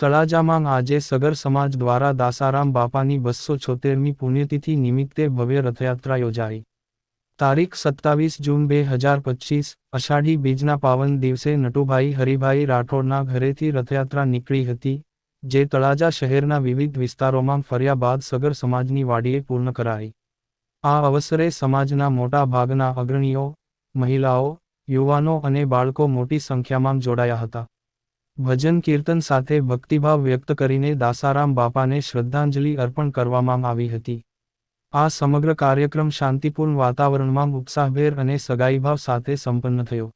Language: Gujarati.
તળાજામાં આજે સગર સમાજ દ્વારા દાસારામ બાપાની બસો છોતેરમી પુણ્યતિથિ નિમિત્તે ભવ્ય રથયાત્રા યોજાઈ. તારીખ સત્તાવીસ જૂન બે હજાર પચીસ, અષાઢી બીજના પાવન દિવસે નટુભાઈ હરિભાઈ રાઠોડના ઘરેથી રથયાત્રા નીકળી હતી, જે તળાજા શહેરના વિવિધ વિસ્તારોમાં ફર્યા બાદ સગર સમાજની વાડીએ પૂર્ણ કરાઈ. આ અવસરે સમાજના મોટા ભાગના અગ્રણીઓ, મહિલાઓ, યુવાનો અને બાળકો મોટી સંખ્યામાં જોડાયા હતા. ભજન કીર્તન સાથે ભક્તિભાવ વ્યક્ત કરીને દાસારામ બાપાને શ્રદ્ધાંજલિ અર્પણ કરવામાં આવી હતી. આ સમગ્ર કાર્યક્રમ શાંતિપૂર્ણ વાતાવરણમાં ઉત્સાહભેર અને સગાઈભાવ સાથે સંપન્ન થયો.